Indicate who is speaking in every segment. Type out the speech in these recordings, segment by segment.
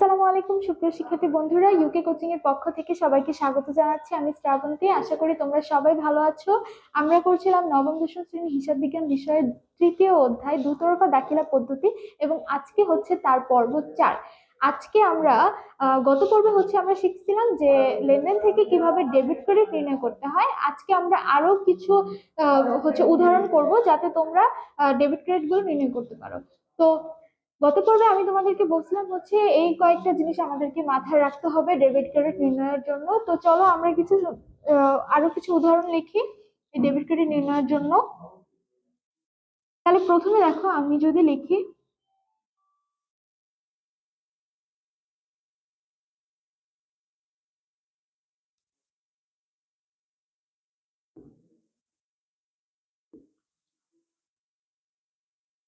Speaker 1: আসসালামু আলাইকুম, সুপ্রিয় শিক্ষার্থী বন্ধুরা। ইউকে কোচিং এর পক্ষ থেকে সবাইকে স্বাগত জানাচ্ছি। আমি শ্রাবন্তী। আশা করি তোমরা সবাই ভালো আছো। আমরা করছিলাম নবম, দশম শ্রেণি হিসাব বিজ্ঞান বিষয়ের তৃতীয় অধ্যায়, দুতরফা দাখিলা পদ্ধতি এবং আজকে হচ্ছে তার পর্ব চার। আজকে আমরা গত পর্বে হচ্ছে আমরা শিখছিলাম যে লেনদেন থেকে কীভাবে ডেবিট ক্রেডিট নির্ণয় করতে হয়। আজকে আমরা আরও কিছু হচ্ছে উদাহরণ করব যাতে তোমরা ডেবিট ক্রেডিটগুলো নির্ণয় করতে পারো। তো গত পর্বে আমি তোমাদেরকে বলছিলাম হচ্ছে, এই কয়েকটা জিনিস আমাদেরকে মাথায় রাখতে হবে ডেবিট ক্রেডিট নির্ণয়ের জন্য। তো চলো আমরা কিছু আরও কিছু উদাহরণ লিখি এই ডেবিট ক্রেডিট নির্ণয়ের জন্য। তাহলে প্রথমে দেখো, আমি যদি লিখি,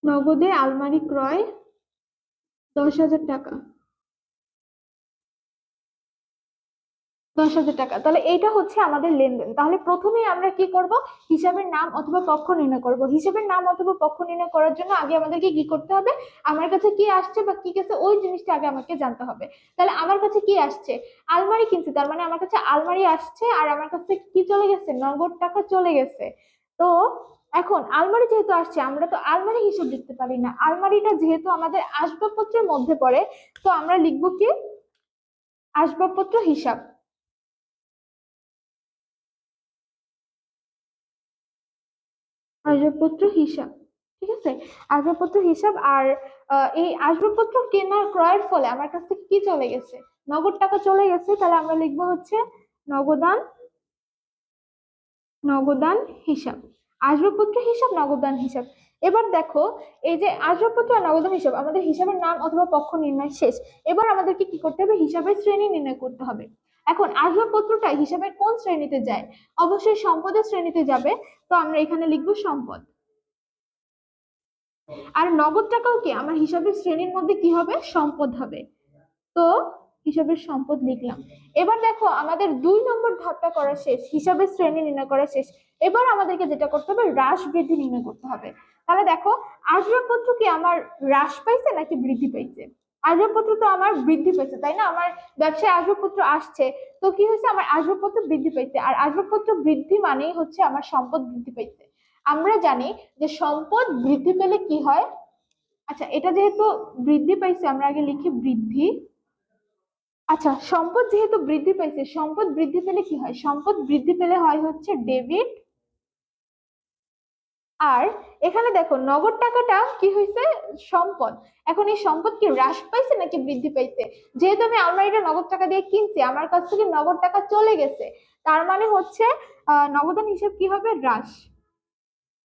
Speaker 1: নগদে আলমারি ক্রয় দশ হাজার টাকা। দশ হাজার টাকা। তাহলে এইটা হচ্ছে আমাদের লেনদেন। তাহলে প্রথমেই আমরা কি করব? হিসাবের নাম অথবা পক্ষ নির্ণয় করব। হিসাবের নাম অথবা পক্ষ নির্ণয় করার জন্য আগে আমাদেরকে কি করতে হবে? আমার কাছে কি আসছে বা কি গেছে ওই জিনিসটা আগে আমাকে জানতে হবে। তাহলে আমার কাছে কি আসছে? আলমারি কিনছি, তার মানে আমার কাছে আলমারি আসছে আর আমার কাছে কি চলে গেছে? নগদ টাকা চলে গেছে। তো এখন আলমারি যেহেতু আসছে, আমরা তো আলমারি হিসাব লিখতে পারি না। আলমারিটা যেহেতু আমাদের আসবাবপত্রের মধ্যে পড়ে, তো আমরা লিখব কি? আসবাবপত্র হিসাব। আসবাবপত্র হিসাব, ঠিক আছে? আসবাবপত্র হিসাব আর এই আসবাবপত্র কেনার ক্রয়ের ফলে আমার কাছ থেকে কি চলে গেছে? নগদ টাকা চলে গেছে, তাহলে আমরা লিখব হচ্ছে নগদান নগদান হিসাব। আসবাবপত্র হিসাব, নগদান হিসাব। এবার দেখো, এই যে আসবাবপত্র আর নগদান হিসাব, আমাদের হিসাবের নাম অথবা পক্ষ নির্ণয় শেষ। এবার আমাদেরকে কি করতে হবে? হিসাবের শ্রেণি নির্ণয় করতে হবে। এখন আসবাবপত্রটা হিসাবের কোন শ্রেণীতে যায়? অবশ্যই সম্পদের শ্রেণীতে যাবে। তো আমরা এখানে লিখব সম্পদ। আর নগদ টাকাও কি? আমার হিসাবের শ্রেণির মধ্যে কি হবে? সম্পদ হবে। তো হিসাবের সম্পদ লিখলাম। এবার দেখো, আমাদের দুই নম্বর ধাপটা করা শেষ, হিসাবের শ্রেণি নির্ণয় করা শেষ। এবার আমাদেরকে যেটা করতে হবে, হ্রাস বৃদ্ধি নির্ণয় করতে হবে। তাহলে দেখো আসবাবপত্র কি আমার হ্রাস পাইছে নাকি বৃদ্ধি পাইছে? আসবাবপত্র তো আমার বৃদ্ধি পাইছে, তাই না? আমার ব্যবসায় আসবাবপত্র আসছে। তো কি হয়েছে? আমার আসবাবপত্র বৃদ্ধি পাইছে। আর আসবাবপত্র বৃদ্ধি মানেই হচ্ছে আমার সম্পদ বৃদ্ধি পাইছে। আমরা জানি যে সম্পদ বৃদ্ধি পেলে কি হয়? আচ্ছা এটা যেহেতু বৃদ্ধি পাইছে, আমরা আগে লিখি বৃদ্ধি। আচ্ছা সম্পদ যেহেতু বৃদ্ধি পেয়েছে, সম্পদ বৃদ্ধি পেলে কি হয়? সম্পদ বৃদ্ধি পেলে হয় হচ্ছে ডেবিট আর এখানে দেখো, নগদ টাকাটা কি হয়েছে? সম্পদ। এখন এই সম্পদ কি হ্রাস পাইছে নাকি বৃদ্ধি পাইছে? যেহেতু আমি আলমারিটা নগদ টাকা দিয়ে কিনছি, আমার কাছ থেকে নগদ টাকা চলে গেছে, তার মানে হচ্ছে নগদান হিসাব কি হবে? হ্রাস।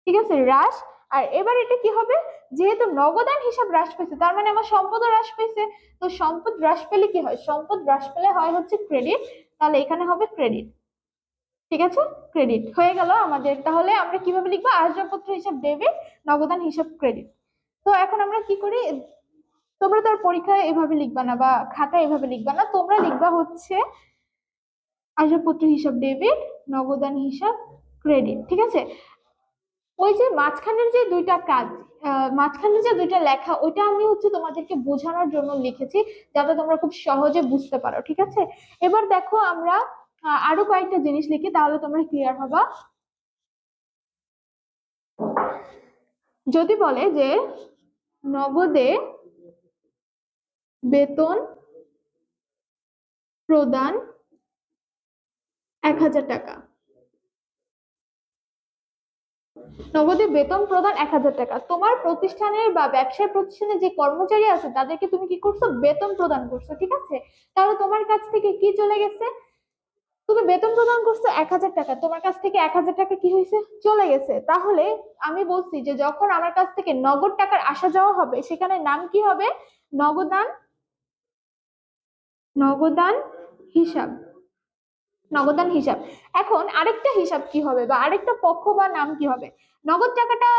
Speaker 1: ঠিক আছে? হ্রাস। আর এবার এটা কি হবে? যেহেতু নগদান হিসাব হ্রাস পেয়েছে, তার মানে আমার সম্পদও হ্রাস পেয়েছে। তো সম্পদ হ্রাস পেলে কি হয়? সম্পদ হ্রাস পেলে হয় হচ্ছে ক্রেডিট তাহলে এখানে হবে ক্রেডিট ঠিক আছে? ক্রেডিট হয়ে গেল আমাদের। তাহলে আমরা কীভাবে লিখব? আসবাবপত্র হিসাব ডেবিট নগদান হিসাব ক্রেডিট তো এখন আমরা কি করি? তোমরা তো আর পরীক্ষায় এভাবে লিখবা না বা খাতায় এভাবে লিখবা না। তোমরা লিখবা হচ্ছে আসবাবপত্র হিসাব ডেবিট নগদান হিসাব ক্রেডিট ঠিক আছে? ওই যে মাঝখানের যে দুইটা কাজ মাঝখানের যে দুইটা লেখা, ওইটা আমি হচ্ছে তোমাদেরকে বোঝানোর জন্য লিখেছি, যাতে তোমরা খুব সহজে বুঝতে পারো, ঠিক আছে? এবার দেখো আমরা আরও কয়েকটা জিনিস লিখি, তাহলে তোমরা ক্লিয়ার হবা। যদি বলে যে নগদে বেতন প্রদান এক হাজার টাকা নগদে বেতন প্রদান এক হাজার টাকা। তোমার প্রতিষ্ঠানের বা ব্যবসায় প্রতিষ্ঠানে যে কর্মচারী আছে, তাদেরকে তুমি কি করছ? বেতন প্রদান করছ, ঠিক আছে? তাহলে তোমার কাছ থেকে কি চলে গেছে? তুমি বেতন প্রদান করছ এক হাজার টাকা। তোমার কাছ থেকে এক হাজার টাকা কি হয়েছে? চলে গেছে। তাহলে আমি বলছি যে, যখন আমার কাছ থেকে নগদ টাকার আসা যাওয়া হবে, সেখানে নাম কি হবে? নগদান নগদান হিসাব। নগদান হিসাব। এখন আরেকটা হিসাব কি হবে বা আরেকটা পক্ষ বা নাম কি হবে? নগদ টাকাটা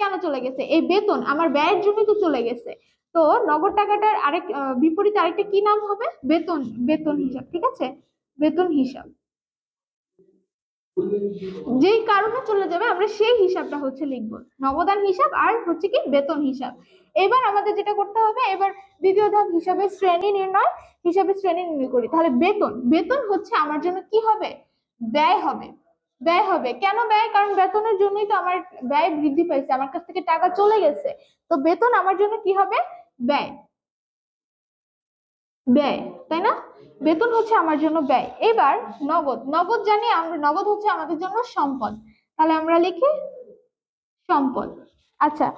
Speaker 1: কেন চলে গেছে? এই বেতন আমার ব্যয়ের জন্য তো চলে গেছে। তো নগদ টাকাটার আরেক বিপরীত আরেকটা কি নাম হবে? বেতন বেতন হিসাব, ঠিক আছে? বেতন হিসাব। যেই কারণে চলে যাবে, আমরা সেই হিসাবটা হচ্ছে লিখব। নগদান হিসাব আর হচ্ছে কি বেতন হিসাব। এবার আমাদের যেটা করতে হবে, এবার দ্বিতীয় ধাপ, হিসাবে শ্রেণি নির্ণয়, হিসাবে শ্রেণি নির্ণয় করি। তাহলে বেতন বেতন হচ্ছে আমার জন্য কি হবে? ব্যয় হবে। ব্যয় হবে। কেন ব্যয়? কারণ বেতনের জন্যই তো আমার ব্যয় বৃদ্ধি পাইছে আমার কাছ থেকে টাকা চলে গেছে। তো বেতন আমার জন্য কি হবে? ব্যয়। ব্যয়, তাই না? বেতন হচ্ছে আমার জন্য ব্যয়। এবার নগদ। নগদ জানি আমরা, নগদ হচ্ছে আমাদের জন্য সম্পদ। তাহলে আমরা লিখি সম্পদ। আচ্ছা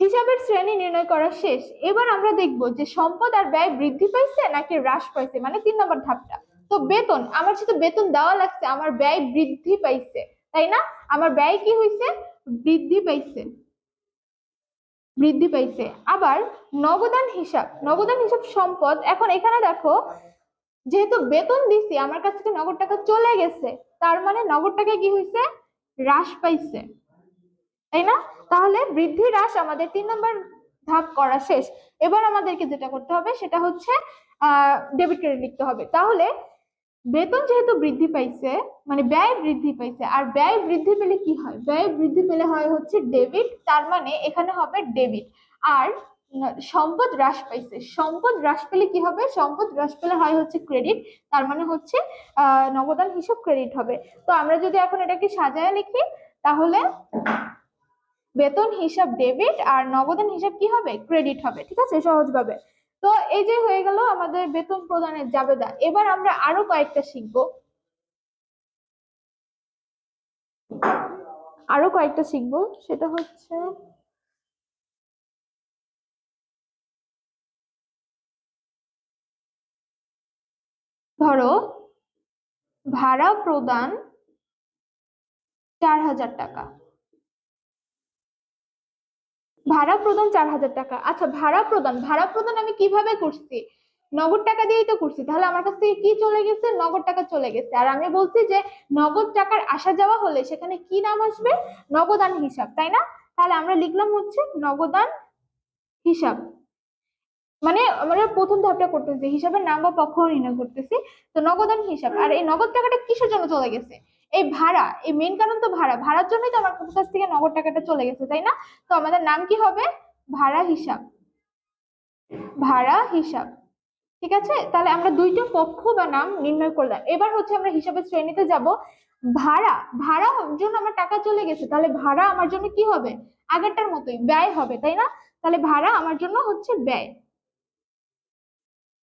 Speaker 1: হিসাবের শ্রেণি নির্ণয় করা শেষ। এবার আমরা দেখব যে সম্পদ আর ব্যয় বৃদ্ধি পাইছে নাকি হ্রাস পাইছে মানে তিন নম্বর ধাপটা। তো বেতন, আমার যেহেতু বেতন দেওয়া লাগছে, আমার ব্যয় বৃদ্ধি পাইছে, তাই না? আমার ব্যয় কি হয়েছে বৃদ্ধি পাইছে। বৃদ্ধি পাইছে। আবার নগদান হিসাব নগদান হিসাব সম্পদ, এখন এখানে দেখো যেহেতু বেতন দিছি, আমার কাছ থেকে নগদ টাকা চলে গেছে, তার মানে নগদ টাকা কি হয়েছে হ্রাস পাইছে। তাই না? তাহলে বৃদ্ধি হ্রাস আমাদের তিন নম্বর ধাপ করা শেষ। এবার আমাদেরকে যেটা করতে হবে, সেটা হচ্ছে ডেবিট ক্রেডিট লিখতে হবে। তাহলে বেতন যেহেতু বৃদ্ধি পাইছে মানে ব্যয় বৃদ্ধি পাইছে, আর ব্যয় বৃদ্ধি পেলে কি হয়? ব্যয় বৃদ্ধি পেলে হয় হচ্ছে ডেবিট তার মানে এখানে হবে ডেবিট আর সম্পদ হ্রাস পাইছে। সম্পদ হ্রাস পেলে কি হবে? সম্পদ হ্রাস পেলে হয় হচ্ছে ক্রেডিট তার মানে হচ্ছে, আহ, নগদান হিসাব ক্রেডিট হবে। তো আমরা যদি এখন এটাকে সাজায় লিখি, তাহলে বেতন হিসাব ডেবিট আর নগদান হিসাব কি হবে? ক্রেডিট হবে, ঠিক আছে? সহজভাবে। তো এই যে হয়ে গেল আমাদের বেতন প্রদানের জাবেদা। এবার আমরা আরও কয়েকটা শিখব। আরও কয়েকটা শিখব। সেটা হচ্ছে ধরো, ভাড়া প্রদান চার হাজার টাকা। ভাড়া প্রদান চার হাজার টাকা। আচ্ছা ভাড়া প্রদান ভাড়া প্রদান আমি কীভাবে করছি? নগদ টাকা দিয়েই তো করছি। তাহলে আমার কাছ থেকে কি চলে গেছে? নগদ টাকা চলে গেছে। আর আমি বলছি যে, নগদ টাকার আসা যাওয়া হলে সেখানে কি নাম আসবে? নগদান হিসাব, তাই না? তাহলে আমরা লিখলাম হচ্ছে নগদান হিসাব। মানে আমরা প্রথম ধাপটা করতেছি, হিসাবের নাম বা পক্ষ নির্ণয় করতেছি। তো নগদান হিসাব, আর এই নগদ টাকাটা কিসের জন্য চলে গেছে? এই ভাড়া, এই মেন কারণ তো ভাড়া। ভাড়ার জন্যই তো আমার কাছ থেকে নগদ টাকাটা চলে গেছে, তাই না? তো আমাদের নাম কি হবে? ভাড়া হিসাব। ভাড়া হিসাব। ঠিক আছে? তাহলে আমরা দুইটা পক্ষ বা নাম নির্ণয় করলাম। এবার হচ্ছে আমরা হিসাবের শ্রেণীতে যাব। ভাড়া ভাড়া জন্য আমার টাকা চলে গেছে, তাহলে ভাড়া আমার জন্য কি হবে? আগেরটার মতোই ব্যয় হবে, তাই না? তাহলে ভাড়া আমার জন্য হচ্ছে ব্যয়।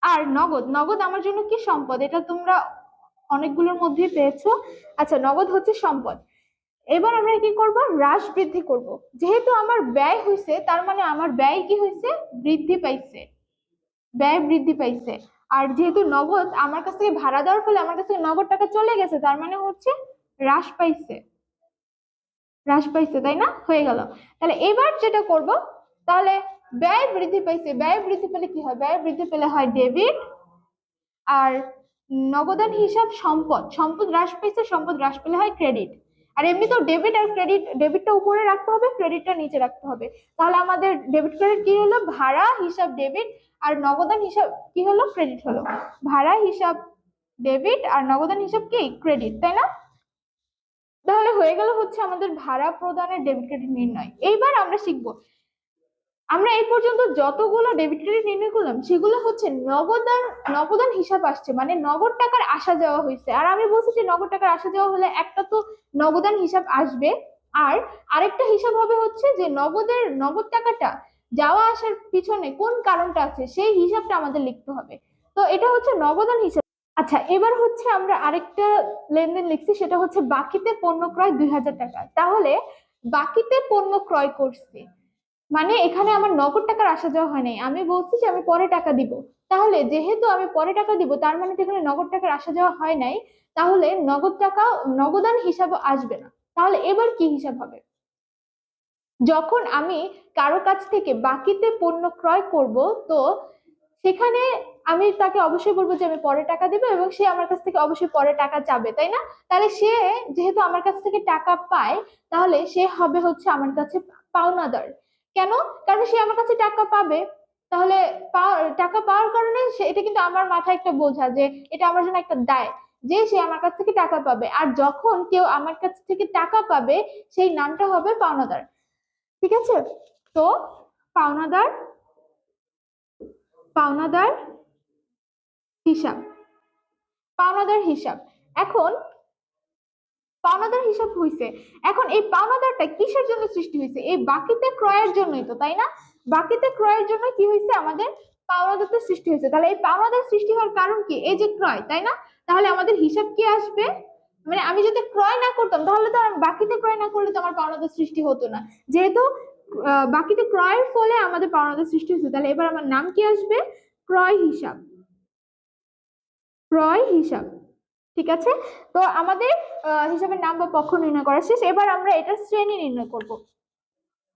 Speaker 1: আর নগদ নগদ আমার জন্য কি সম্পদ? এটা তোমরা অনেকগুলোর মধ্যে পেয়েছ। আচ্ছা নগদ হচ্ছে সম্পদ। এবার আমরা কি করব? হ্রাস বৃদ্ধি করব। যেহেতু আমার ব্যয় হয়েছে তার মানে আমার ব্যয় কি হয়েছে বৃদ্ধি পাইছে। ব্যয় বৃদ্ধি পাইছে। আর যেহেতু নগদ আমার কাছ থেকে ভাড়া দেওয়ার ফলে আমার কাছে নগদ টাকা চলে গেছে, তার মানে হচ্ছে হ্রাস পাইছে। হ্রাস পাইছে, তাই না? হয়ে গেল। তাহলে এবার যেটা করব, তাহলে ব্যয় বৃদ্ধি পাইছে। ব্যয় বৃদ্ধি পেলে কি হয়? ব্যয় বৃদ্ধি পেলে হয় ডেবিট আর নগদান হিসাব সম্পদ। সম্পদ হ্রাস পেয়েছে সম্পদ হ্রাস পেলে হয় ক্রেডিট। আর এমনি তো ডেবিট আর ক্রেডিট, ডেবিটটা উপরে রাখতে হবে, ক্রেডিটটা নিচে রাখতে হবে। তাহলে আমাদের ডেবিট ক্রেডিট কি হলো? ভাড়া, হিসাব, ডেবিট আর নগদান হিসাব কি হলো? ক্রেডিট হলো। ভাড়া, হিসাব, ডেবিট আর নগদান হিসাব কি? ক্রেডিট, তাই না? তাহলে হয়ে গেল হচ্ছে আমাদের ভাড়া প্রদানের ডেবিট ক্রেডিট নির্ণয়। এইবার আমরা শিখব আমরা এই পর্যন্ত যতগুলো ডেবিট ক্রেডিট নির্ণয় করলাম, সেগুলো হচ্ছে নগদান নগদান হিসাব আসছে মানে নগদ টাকার আসা যাওয়া হয়েছে। আর আমি বলছি যে নগদ টাকার আসা যাওয়া হলে একটা তো নগদান হিসাব আসবে। আর আরেকটা হিসাব হবে হচ্ছে যে নগদের, নগদ টাকাটা যাওয়া আসার পিছনে কোন কারণটা আছে, সেই হিসাবটা আমাদের লিখতে হবে। তো এটা হচ্ছে নগদান হিসাব। আচ্ছা এবার হচ্ছে আমরা আরেকটা লেনদেন লিখছি, সেটা হচ্ছে বাকিতে পণ্য ক্রয় দুই হাজার টাকা। তাহলে বাকিতে পণ্য ক্রয় করছি মানে এখানে আমার নগদ টাকার আসা যাওয়া হয় নাই। আমি বলছি যে আমি পরে টাকা দিব। তাহলে যেহেতু আমি পরে টাকা দিব, তার মানে তো এখানে নগদ টাকার আসা যাওয়া হয় নাই। তাহলে নগদ টাকা, নগদান হিসাবে আসবে না। তাহলে এবার কি হিসাব হবে? যখন আমি কারও কাছ থেকে বাকিতে পণ্য ক্রয় করব, তো সেখানে আমি তাকে অবশ্যই বলব যে আমি পরে টাকা দিব এবং সে আমার কাছ থেকে অবশ্যই পরে টাকা চাবে, তাই না? তাহলে সে যেহেতু আমার কাছ থেকে টাকা পায়, তাহলে সে হবে হচ্ছে আমার কাছে পাওনাদার। কেন? কারণ সে আমার কাছে টাকা পাবে। তাহলে টাকা পাওয়ার কারণে এটা কিন্তু আমার মাথায় একটা বোঝা যে এটা আমার জন্য একটা দায় যে সে আমার কাছ থেকে টাকা পাবে। আর যখন কেউ আমার কাছ থেকে টাকা পাবে, সেই নামটা হবে পাওনাদার। ঠিক আছে? তো পাওনাদার পাওনাদার হিসাব। পাওনাদার হিসাব। এখন পাওনাদার হিসাব হইছে। এখন এই পাওনাদারটা কিসের জন্য সৃষ্টি হয়েছে এই বাকিতে ক্রয়ের জন্যই তো, তাই না? বাকিতে ক্রয়ের জন্য কি হয়েছে আমাদের পাওনাদারটা সৃষ্টি হয়েছে তাহলে এই পাওনাদার সৃষ্টি হওয়ার কারণ কি? এই যে ক্রয়, তাই না? তাহলে আমাদের হিসাব কি আসবে? মানে আমি যদি ক্রয় না করতাম, তাহলে তো বাকিতে ক্রয় না করলে তো আমার পাওনাদার সৃষ্টি হতো না। যেহেতু বাকিতে ক্রয়ের ফলে আমাদের পাওনাদার সৃষ্টি হয়েছে তাহলে এবার আমার নাম কি আসবে? ক্রয় হিসাব। ক্রয় হিসাব। ঠিক আছে? তো আমাদের আহ, হিসাবের নাম বা পক্ষ নির্ণয় করা শেষ। এবার আমরা এটার শ্রেণি নির্ণয় করব।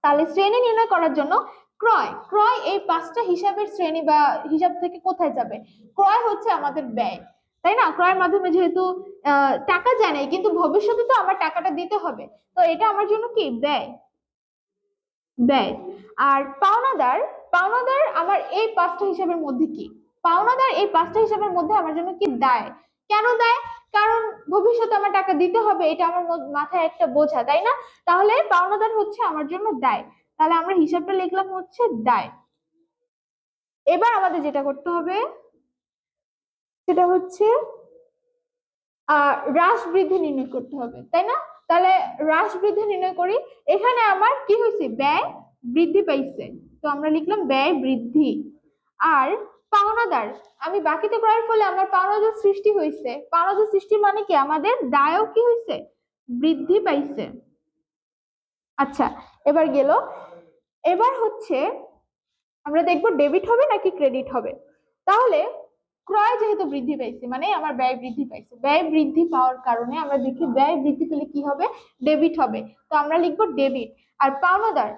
Speaker 1: তাহলে শ্রেণি নির্ণয় করার জন্য ক্রয়। ক্রয় এই পাঁচটা হিসাবের শ্রেণি বা হিসাব থেকে কোথায় যাবে? ক্রয় হচ্ছে আমাদের ব্যয় তাই না? ক্রয়ের মাধ্যমে যেহেতু টাকা নাই কিন্তু ভবিষ্যতে তো আমার টাকাটা দিতে হবে। তো এটা আমার জন্য কি? ব্যয়। ব্যয়। আর পাওনাদার পাওনাদার আমার এই পাঁচটা হিসাবের মধ্যে কি? পাওনাদার এই পাঁচটা হিসাবের মধ্যে আমার জন্য কি? দায়। কেন দেয়? কারণ ভবিষ্যতে আমার টাকা দিতে হবে, এটা আমার মাথায় একটা বোঝা, তাই না? তাহলে পাওনাদার হচ্ছে আমার জন্য দায়। তাহলে আমরা হিসাবটা লিখলাম হচ্ছে দায়। এবার আমাদের যেটা করতে হবে, সেটা হচ্ছে হ্রাস বৃদ্ধি নির্ণয় করতে হবে, তাই না? তাহলে হ্রাস বৃদ্ধি নির্ণয় করি, এখানে আমার কি হয়েছে? ব্যয় বৃদ্ধি পাইছে। তো আমরা লিখলাম ব্যয় বৃদ্ধি। আর পাওনাদার। আমি বাকিতে ক্রয়ের ফলে আমার পাওনাদার সৃষ্টি হয়েছে পাওনাদার সৃষ্টি মানে কি? আমাদের দায়ও কি হয়েছে বৃদ্ধি পাইছে। আচ্ছা এবার গেল। এবার হচ্ছে আমরা দেখব ডেবিট হবে নাকি ক্রেডিট হবে। তাহলে ক্রয় যেহেতু বৃদ্ধি পাইছে মানে আমার ব্যয় বৃদ্ধি পাইছে। ব্যয় বৃদ্ধি পাওয়ার কারণে আমরা দেখি ব্যয় বৃদ্ধি পেলে কি হবে? ডেবিট হবে। তো আমরা লিখব ডেবিট আর পাওনাদার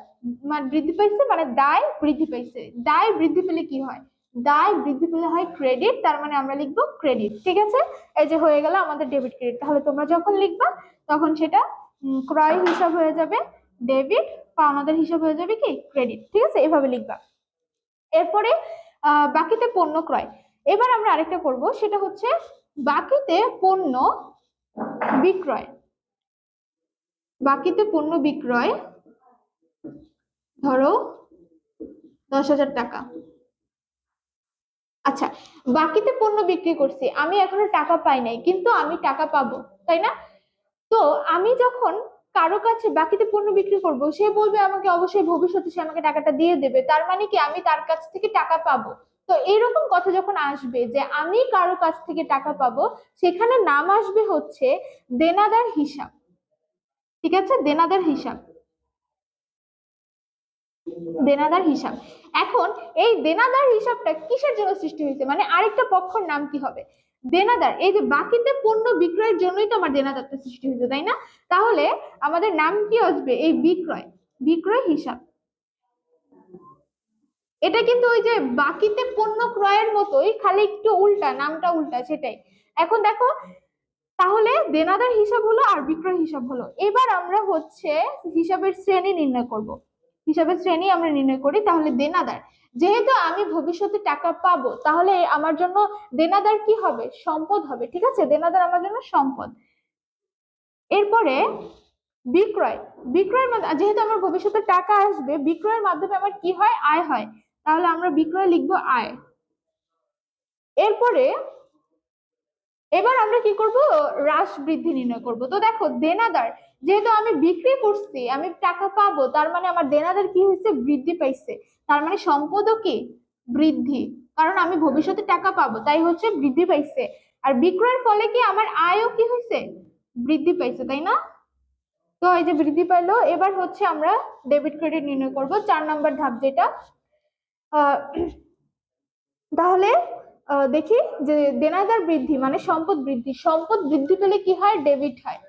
Speaker 1: মানে বৃদ্ধি পাইছে মানে দায় বৃদ্ধি পাইছে। দায় বৃদ্ধি পেলে কি হয়? দায় বৃদ্ধি পেলে হয় ক্রেডিট তার মানে আমরা লিখব ক্রেডিট ঠিক আছে? এই যে হয়ে গেল আমাদের ডেবিট ক্রেডিট তাহলে তোমরা যখন লিখবা, তখন সেটা ক্রয় হিসাব হয়ে যাবে ডেবিট পাওনাদার হিসাব হয়ে যাবে কি? ক্রেডিট ঠিক আছে? এভাবে লিখবা। এরপরে বাকিতে পণ্য ক্রয়। এবার আমরা আরেকটা করব, সেটা হচ্ছে বাকিতে পণ্য বিক্রয়। বাকিতে পণ্য বিক্রয়, ধরো দশ হাজার টাকা। আচ্ছা বাকিতে পণ্য বিক্রি করছি, আমি এখনও টাকা পাই নাই, কিন্তু আমি টাকা পাবো, তাই না? তো আমি যখন কারও কাছে বাকিতে পণ্য বিক্রি করব, সে বলবে আমাকে অবশ্যই ভবিষ্যতে সে আমাকে টাকাটা দিয়ে দেবে, তার মানে কি আমি তার কাছ থেকে টাকা পাবো? তো এরকম কথা যখন আসবে যে আমি কারও কাছ থেকে টাকা পাবো, সেখানে নাম আসবে হচ্ছে দেনাদার হিসাব, ঠিক আছে? দেনাদার হিসাব। দেনাদার হিসাব। এখন এই দেনাদার হিসাবটা কিসের জন্য সৃষ্টি হয়েছে? মানে আরেকটা পক্ষের নাম কি হবে? দেনাদার, এই যে বাকিতে পণ্য বিক্রয়ের জন্যই তো আমার দেনাদারটা সৃষ্টি হয়েছে, তাই না? তাহলে আমাদের নাম কি আসবে? এই বিক্রয় বিক্রয় হিসাব। এটা কিন্তু ওই যে বাকিতে পণ্য ক্রয়ের মতোই, খালি একটু উল্টা, নামটা উল্টা, সেটাই। এখন দেখো, তাহলে দেনাদার হিসাব হলো আর বিক্রয় হিসাব হলো। এবার আমরা হচ্ছে হিসাবের শ্রেণি নির্ণয় করব। হিসাবের শ্রেণি আমরা নির্ণয় করি, তাহলে দেনাদার। যেহেতু আমি ভবিষ্যতে টাকা পাবো, তাহলে আমার জন্য দেনাদার কি হবে? সম্পদ হবে, ঠিক আছে? দেনাদার আমার জন্য সম্পদ। এরপরে বিক্রয়। বিক্রয়ের মাধ্যমে যেহেতু আমার ভবিষ্যতে টাকা আসবে, বিক্রয়ের মাধ্যমে আমার কি হয়? আয় হয়। তাহলে আমরা বিক্রয় লিখব আয়। এরপরে এবার আমরা কি করব? হ্রাস বৃদ্ধি নির্ণয় করব। তো দেখো, দেনাদার যেহেতু আমি বিক্রি করছি, আমি টাকা পাবো, তার মানে আমার দেনাদার কি হয়েছে? বৃদ্ধি পাইছে। তার মানে সম্পদও কি? বৃদ্ধি। কারণ আমি ভবিষ্যতে টাকা পাবো, তাই হচ্ছে বৃদ্ধি পাইছে। আর বিক্রয়ের ফলে কি আমার আয়ও কি হয়েছে? বৃদ্ধি পাইছে, তাই না? তো এই যে বৃদ্ধি পাইলো, এবার হচ্ছে আমরা ডেবিট ক্রেডিট নির্ণয় করব, চার নাম্বার ধাপ যেটা। তাহলে দেখি যে দেনাদার বৃদ্ধি মানে সম্পদ বৃদ্ধি। সম্পদ বৃদ্ধি পেলে কি হয়? ডেবিট হয়।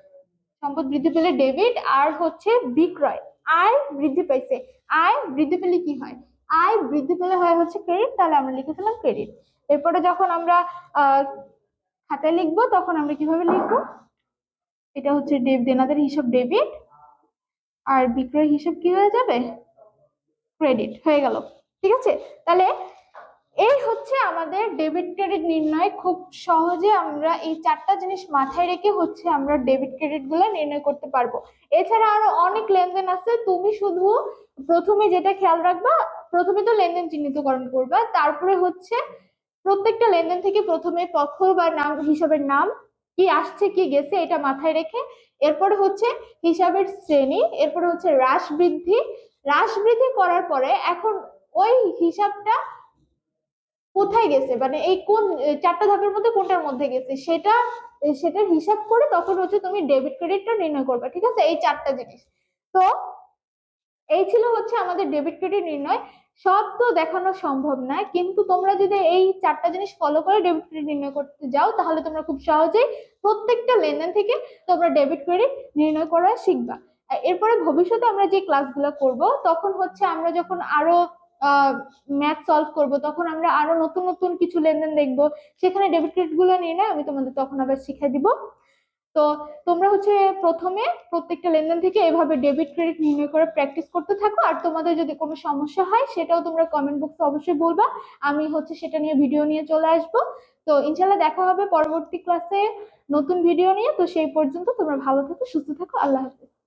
Speaker 1: সম্পদ বৃদ্ধি পেলে ডেবিট আর হচ্ছে বিক্রয়। আয় বৃদ্ধি পাইছে। আয় বৃদ্ধি পেলে কি হয়? আয় বৃদ্ধি পেলে হয় হচ্ছে ক্রেডিট তাহলে আমরা লিখে ফেলাম ক্রেডিট এরপরে যখন আমরা খাতায় লিখব, তখন আমরা কীভাবে লিখব? এটা হচ্ছে দেনাদার হিসাব ডেবিট আর বিক্রয় হিসাব কি হয়ে যাবে? ক্রেডিট হয়ে গেল। ঠিক আছে? তাহলে এই হচ্ছে আমাদের ডেবিট ক্রেডিট নির্ণয়। খুব সহজে আমরা এই চারটা জিনিস মাথায় রেখে হচ্ছে আমরা ডেবিট ক্রেডিটগুলো নির্ণয় করতে পারব। এছাড়া আরও অনেক লেনদেন আছে। তুমি শুধু প্রথমে যেটা খেয়াল রাখবা, প্রথমে তো লেনদেন চিহ্নিতকরণ করবা, তারপরে হচ্ছে প্রত্যেকটা লেনদেন থেকে প্রথমে পক্ষ বা নাম, হিসাবের নাম, কি আসছে, কি গেছে, এটা মাথায় রেখে, এরপরে হচ্ছে হিসাবের শ্রেণি, এরপরে হচ্ছে হ্রাস বৃদ্ধি। হ্রাস বৃদ্ধি করার পরে এখন ওই হিসাবটা কোথায় গেছে? মানে এই কোন চারটা ধাপের মধ্যে কোনটার মধ্যে গেছে? সেটা সেটার হিসাব করে তখন হচ্ছে তুমি ডেবিট ক্রেডিটটা নির্ণয় করবে, ঠিক আছে? এই চারটা জিনিস। তো, এই ছিল হচ্ছে আমাদের ডেবিট ক্রেডিট নির্ণয়। সব তো দেখানো সম্ভব না কিন্তু তোমরা যদি এই চারটা জিনিস ফলো করে ডেবিট ক্রেডিট নির্ণয় করতে যাও, তাহলে তোমরা খুব সহজেই প্রত্যেকটা লেনদেন থেকে তোমরা ডেবিট ক্রেডিট নির্ণয় করা শিখবা। এরপরে ভবিষ্যতে আমরা যে ক্লাসগুলো করব, তখন হচ্ছে আমরা যখন আরও ম্যাথ সলভ করব, তখন আমরা আরও নতুন নতুন কিছু লেনদেন দেখব। সেখানে ডেবিট ক্রেডিটগুলো নিয়ে না আমি তোমাদের তখন আবার শিখিয়ে দিব। তো তোমরা হচ্ছে প্রথমে প্রত্যেকটা লেনদেন থেকে এভাবে ডেবিট ক্রেডিট নির্ণয় করে প্র্যাকটিস করতে থাকো। আর তোমাদের যদি কোনো সমস্যা হয়, সেটাও তোমরা কমেন্ট বক্সে অবশ্যই বলবা। আমি হচ্ছে সেটা নিয়ে ভিডিও নিয়ে চলে আসব। তো ইনশাল্লাহ দেখা হবে পরবর্তী ক্লাসে নতুন ভিডিও নিয়ে। তো সেই পর্যন্ত তোমরা ভালো থাকো, সুস্থ থাকো। আল্লাহ হাফিজ।